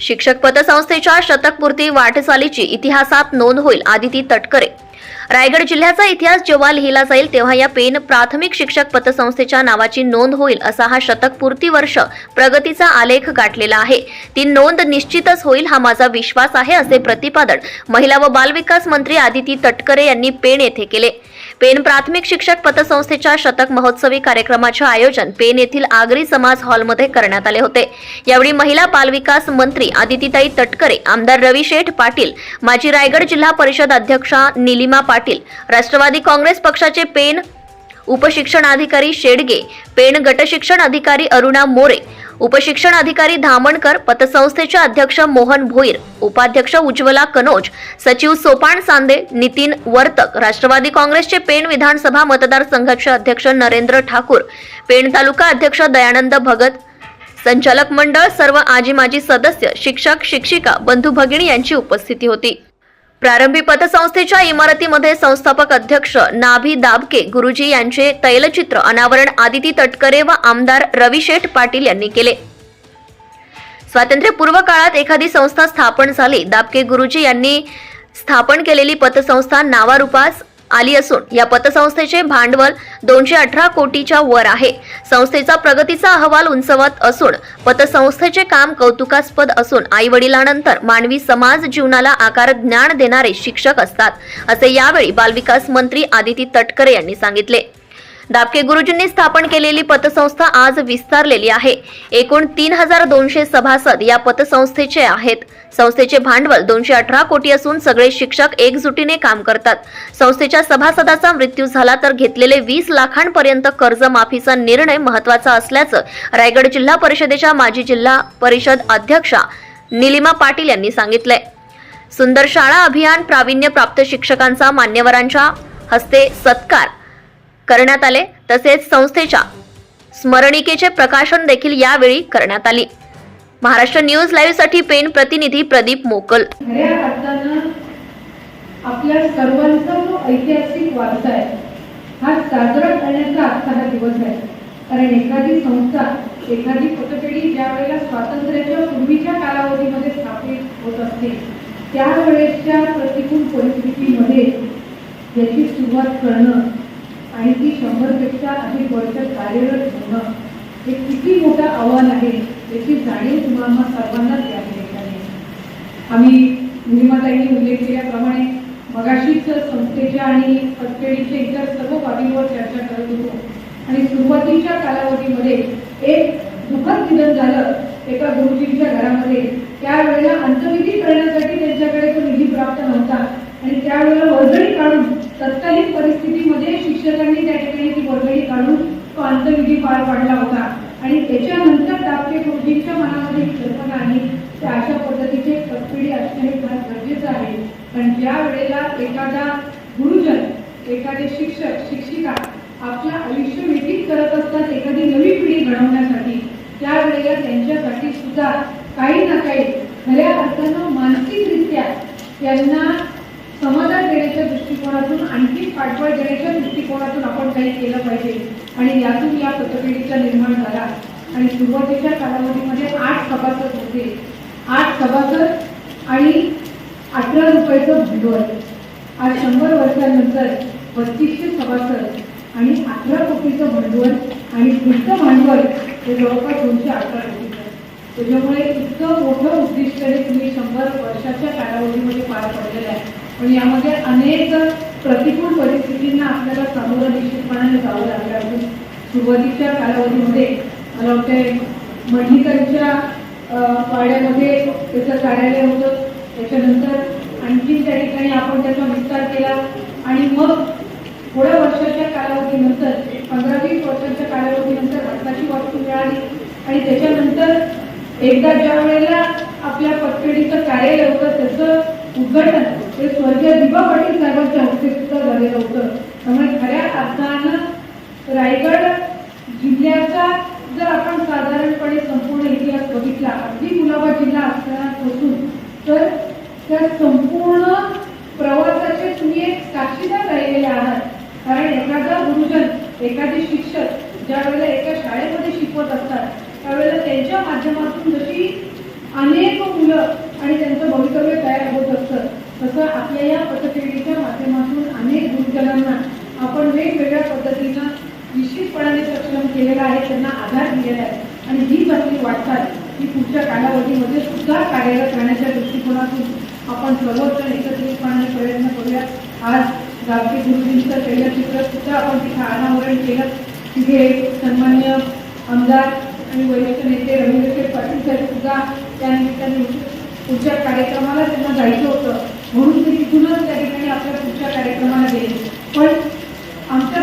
शिक्षक पतसंस्थेच्या शतकपूर्ती वाटचालीची इतिहासात नोंद होईल आदिती तटकरे. रायगड जिल्ह्याचा इतिहास जेव्हा लिहिला जाईल तेव्हा या पेन प्राथमिक शिक्षक पतसंस्थेच्या नावाची नोंद होईल असा हा शतकपूर्ती वर्ष प्रगतीचा आलेख गाठलेला आहे. ती नोंद निश्चितच होईल हा माझा विश्वास आहे असे प्रतिपादन महिला व बालविकास मंत्री आदिती तटकरे यांनी पेण येथे केले. पेन प्राथमिक शिक्षक पतसंस्थेच्या शतक महोत्सवी कार्यक्रमाचे आयोजन पेन येथील आगरी समाज हॉलमध्ये करण्यात आले होते. यावेळी महिला बालविकास मंत्री आदितीताई तटकरे आमदार रवी शेठ पाटील माजी रायगड जिल्हा परिषद अध्यक्षा निलिमा पाटील राष्ट्रवादी काँग्रेस पक्षाचे पेन उपशिक्षणाधिकारी शेडगे पेण गटशिक्षण अधिकारी अरुणा मोरे उपशिक्षण अधिकारी धामणकर पतसंस्थेचे अध्यक्ष मोहन भोईर उपाध्यक्ष उज्ज्वला कनोज सचिव सोपान सांदे नितीन वर्तक राष्ट्रवादी काँग्रेसचे पेण विधानसभा मतदारसंघाचे अध्यक्ष नरेंद्र ठाकूर पेण तालुका अध्यक्ष दयानंद भगत संचालक मंडळ सर्व आजी माजी सदस्य शिक्षक शिक्षिका बंधू भगिनी यांची उपस्थिती होती. प्रारंभी पतसंस्थेच्या इमारतीमध्ये संस्थापक अध्यक्ष नाभी दाबके गुरुजी यांचे तैलचित्र अनावरण आदिती तटकरे व आमदार रविशेठ पाटील यांनी केले. स्वातंत्र्यपूर्व काळात एखादी संस्था स्थापन झाली दाबके गुरुजी यांनी स्थापन केलेली पतसंस्था नावारूपास आली असून या पतसंस्थेचे भांडवल दोनशे अठरा कोटीच्या वर आहे. संस्थेचा प्रगतीचा अहवाल उंचवत असून पतसंस्थेचे काम कौतुकास्पद असून आई वडिलांनंतर मानवी समाज जीवनाला आकार ज्ञान देणारे शिक्षक असतात असे यावेळी बालविकास मंत्री आदिती तटकरे यांनी सांगितले. दाबके गुरुजींनी स्थापन केलेली पतसंस्था आज विस्तारलेली आहे. एकूण तीन हजार दोनशे सभासद या पतसंस्थेचे आहेत. संस्थेचे भांडवल दोनशे अठरा कोटी असून सगळे शिक्षक एकजुटीने काम करतात. संस्थेच्या सभासदाचा मृत्यू झाला तर घेतलेले वीस लाखांपर्यंत कर्ज माफीचा निर्णय महत्त्वाचा असल्याचं रायगड जिल्हा परिषदेच्या माजी जिल्हा परिषद अध्यक्षा निलिमा पाटील यांनी सांगितलंय. सुंदर शाळा अभियान प्रावीण्य प्राप्त शिक्षकांचा मान्यवरांच्या हस्ते सत्कार करण्यात आले. तसेच संस्थेच्या स्मरणिकेचे प्रकाशन देखील यावेळी करण्यात आले. महाराष्ट्र न्यूज लाईव्हसाठी पेन प्रतिनिधी प्रदीप मोकल. आपल्या सर्वांचा जो ऐतिहासिक वारसा आहे हा साजरा करण्याचा आजचा हा दिवस आहे. कारण एखादी संस्था एखादी पतपेढी ज्या वेळेला स्वातंत्र्याच्या पूर्वीच्या कालावधीमध्ये स्थापित होत असते त्यावेळेसच्या प्रतिकूल परिस्थितीमध्ये याची सुरुवात करणं आणि ती शंभरपेक्षा अधिक वर्ष कार्यरत होणं हे किती मोठं आव्हान आहे याची जाणीव तुम्हाला सर्वांनाच या ठिकाणी आम्ही निलिमाताईंनी उल्लेख केल्याप्रमाणे मगाशीच संस्थेच्या आणि पतपेढीच्या इतर सर्व बाबींवर चर्चा करत होतो. आणि सुरुवातीच्या कालावधीमध्ये एक दुःखद निधन झालं एका गुरुजींच्या घरामध्ये. त्यावेळेला अंतविधी करण्यासाठी त्यांच्याकडे तो निधी प्राप्त नव्हता. आणि त्यावेळेला वर्गणी काढून तत्कालीन शिक्षकांनी त्या ठिकाणी ती बोरवेळी काढून तो अंतविधी पार पाडला होता. आणि त्याच्यानंतर दापके गुरुजींच्या मनामध्ये कल्पना आली त्या अशा पद्धतीचे पतपिढी असणे हे फार गरजेचं आहे. पण ज्या वेळेला एखादा गुरुजन एखादे शिक्षक शिक्षिका आपलं आयुष्य व्यतीत करत असतात एखादी नवी पिढी घडवण्यासाठी त्यावेळेला त्यांच्यासाठी सुद्धा काही ना काही खऱ्या अर्थानं मानसिकरित्या त्यांना समाधान देण्याच्या दृष्टिकोनातून आणखी पाठबळ देण्याच्या दृष्टिकोनातून आपण काही केलं पाहिजे. आणि यातून या पतपेढीचा निर्माण झाला. आणि सुरुवातीच्या कालावधीमध्ये आठ सभासद होते. आठ सभासद आणि अठरा रुपयाचं भांडवल आज शंभर वर्षानंतर पस्तीसशे सभासद आणि अठरा कोटीचं भांडवल आणि पुढचं भांडवल हे जवळपास दोनशे अठरा कोटीचं. त्याच्यामुळे इतकं मोठं उद्दिष्ट हे तुम्ही शंभर वर्षाच्या कालावधीमध्ये पार पडलेलं आहे. पण यामध्ये अनेक प्रतिकूल परिस्थितींना आपल्याला सामोरं निश्चितपणाने जावं लागलं असून सुरुवातीच्या कालावधीमध्ये मला वाटते मंडीकरच्या पाड्यामध्ये त्याचं कार्यालय होतं. त्याच्यानंतर आणखीन त्या ठिकाणी आपण त्याचा विस्तार केला. आणि मग थोड्या वर्षाच्या कालावधीनंतर पंधरा वीस वर्षाच्या कालावधीनंतर भारताची वास्तू मिळाली. आणि त्याच्यानंतर एकदा ज्या वेळेला आपल्या पतपेढीचं कार्यालय होतं त्याचं उद्घाटन हे स्वर्गीय दिबा पाटील साहेबांच्या हस्ते सुद्धा झालेलं होतं त्यामुळे खऱ्या अर्थानं रायगड जिल्ह्याचा जर आपण साधारणपणे संपूर्ण इतिहास बघितला अगदी कुलाबा जिल्हा असतानापासून तर त्या संपूर्ण प्रवासाचे तुम्ही एक साक्षीदार राहिलेले आहात. कारण एखादा गुरुजन एखादे शिक्षक ज्या वेळेला एका शाळेमध्ये शिकवत असतात त्यावेळेला त्यांच्या माध्यमातून जशी अनेक मुलं आणि त्यांचं भवितव्य तयार होत असतं तसं आपल्या या पतपेढीच्या माध्यमातून अनेक गुरुजनांना आपण वेगवेगळ्या पद्धतीनं निश्चितपणाने सक्षम केलेला आहे त्यांना आधार दिलेला आहे. आणि ही आपली वाटचाल ही पुढच्या कालावधीमध्ये सुद्धा कार्यरत राहण्याच्या दृष्टिकोनातून आपण सर्वजण एकत्रितपणाने प्रयत्न करूया. आज गावठी गुरुजींचं तैलचित्र सुद्धा आपण तिथं अनावरण केलं. तिथे सन्मान्य आमदार आणि वरिष्ठ नेते रवींद्र पाटील साहेब सुद्धा त्या निमित्ताने पुढच्या कार्यक्रमाला त्यांना जायचं होतं. म्हणून ते तिथूनच त्या ठिकाणी आपल्या पुढच्या कार्यक्रमाला गेले. पण आमच्या